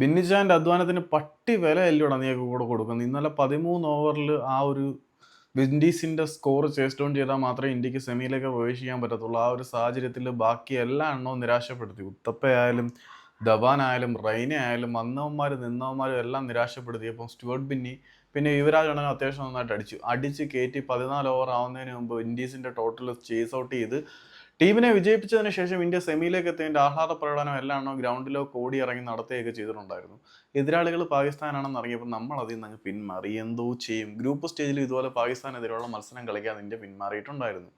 ബിന്നിജാന്റെ അധ്വാനത്തിന് പട്ടി വില അല്ലൂടാ നീയൊക്കെ കൂടെ കൊടുക്കുന്നത്? ഇന്നലെ പതിമൂന്ന് ഓവറിൽ ആ ഒരു വിൻഡീസിന്റെ സ്കോർ ചേസ് ഡൗൺ ചെയ്താൽ മാത്രമേ ഇന്ത്യയ്ക്ക് സെമിയിലേക്ക് പ്രവേശിക്കാൻ പറ്റത്തുള്ളൂ. ആ ഒരു സാഹചര്യത്തിൽ ബാക്കി എല്ലാ എണ്ണവും നിരാശപ്പെടുത്തി. ഉത്തപ്പയായാലും ധവാനായാലും റൈന ആയാലും വന്നവന്മാരും നിന്നവന്മാരും എല്ലാം നിരാശപ്പെടുത്തി അപ്പം സ്റ്റുവർട്ട് ബിന്നി പിന്നെ യുവരാജ് ഉടനെ അത്യാവശ്യം നന്നായിട്ട് അടിച്ചു. അടിച്ച് കയറ്റി പതിനാല് ഓവർ ആവുന്നതിന് മുമ്പ് വിൻഡീസിന്റെ ടോട്ടൽ ചേസ് ഔട്ട് ചെയ്ത് ടീമിനെ വിജയിപ്പിച്ചതിന് ശേഷം ഇന്ത്യ സെമിയിലേക്ക് എത്തിയതിന്റെ ആഹ്ലാദ പ്രകടനം എല്ലാം ഗ്രൗണ്ടിലോ കോടി ഇറങ്ങി നടത്തുകയൊക്കെ ചെയ്തിട്ടുണ്ടായിരുന്നു. എതിരാളികൾ പാകിസ്ഥാനാണെന്ന് അറിഞ്ഞപ്പോൾ നമ്മൾ അതിൽ നിന്ന് പിന്മാറി. എന്തോ ചെയ്യും. ഗ്രൂപ്പ് സ്റ്റേജിൽ ഇതുപോലെ പാകിസ്ഥാനെതിരെയുള്ള മത്സരം കളിക്കാൻ ഇന്ത്യ പിന്മാറിയിട്ടുണ്ടായിരുന്നു.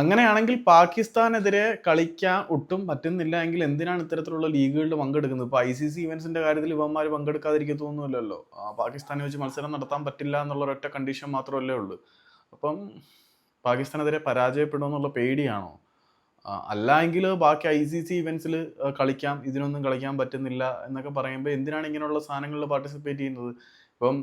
അങ്ങനെയാണെങ്കിൽ പാകിസ്ഥാനെതിരെ കളിക്കാൻ ഒട്ടും പറ്റുന്നില്ല എങ്കിൽ എന്തിനാണ് ഇത്തരത്തിലുള്ള ലീഗുകളിൽ പങ്കെടുക്കുന്നത്? ഇപ്പോൾ ഐ സി സി ഇവന്റ്സിന്റെ കാര്യത്തിൽ ഇവന്മാർ പങ്കെടുക്കാതിരിക്കത്തൊന്നുമില്ലല്ലോ പാകിസ്ഥാനെ വെച്ച് മത്സരം നടത്താൻ പറ്റില്ല എന്നുള്ള ഒറ്റ കണ്ടീഷൻ മാത്രമല്ലേ ഉള്ളൂ. അപ്പം പാകിസ്ഥാനെതിരെ പരാജയപ്പെടുമെന്നുള്ള പേടിയാണോ? അല്ല എങ്കിൽ ബാക്കി ഐ സി സി ഇവൻസിൽ കളിക്കാം ഇതിനൊന്നും കളിക്കാൻ പറ്റുന്നില്ല എന്നൊക്കെ പറയുമ്പോൾ എന്തിനാണ് ഇങ്ങനെയുള്ള സാധനങ്ങളിൽ പാർട്ടിസിപ്പേറ്റ് ചെയ്യുന്നത്? ഇപ്പം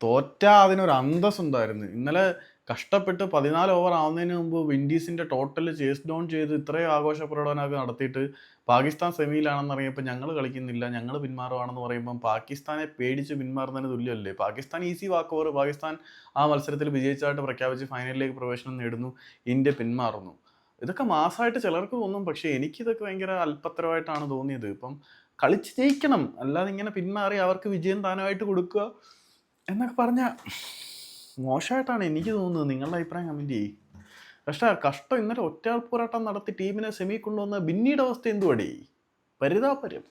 തോറ്റ അതിനൊരു അന്തസ് ഉണ്ടായിരുന്നു ഇന്നലെ കഷ്ടപ്പെട്ട് പതിനാല് ഓവർ ആവുന്നതിന് മുമ്പ് വിൻഡീസിന്റെ ടോട്ടൽ ചേസ് ഡൗൺ ചെയ്ത് ഇത്രയും ആഘോഷ പ്രകടനമൊക്കെ നടത്തിയിട്ട് പാകിസ്ഥാൻ സെമിയിലാണെന്ന് അറിയുമ്പോൾ ഞങ്ങൾ കളിക്കുന്നില്ല ഞങ്ങൾ പിന്മാറുവാണെന്ന് പറയുമ്പം പാകിസ്ഥാനെ പേടിച്ച് പിന്മാറുന്നതിന് തുല്യമല്ലേ? Pakistan easy walk over Pakistan ആ മത്സരത്തിൽ വിജയിച്ചായിട്ട് പ്രഖ്യാപിച്ച് ഫൈനലിലേക്ക് പ്രവേശനം നേടുന്നു ഇന്ത്യ പിന്മാറുന്നു. ഇതൊക്കെ മാസമായിട്ട് ചിലർക്ക് തോന്നും പക്ഷേ എനിക്കിതൊക്കെ ഭയങ്കര അല്പത്തരമായിട്ടാണ് തോന്നിയത്. ഇപ്പം കളിച്ച് ജയിക്കണം അല്ലാതെ ഇങ്ങനെ പിന്മാറി അവർക്ക് വിജയം താനമായിട്ട് കൊടുക്കുക എന്നൊക്കെ പറഞ്ഞ മോശമായിട്ടാണ് എനിക്ക് തോന്നുന്നത്. നിങ്ങളുടെ അഭിപ്രായം കമന്റ് ചെയ്യ്. പക്ഷേ കഷ്ടം ഇന്നലെ ഒറ്റയാൾ പോരാട്ടം നടത്തി ടീമിനെ സെമി കൊണ്ടുവന്ന ബിന്നിയുടെ അവസ്ഥ എന്തുവാടി? പരിതാപര്യം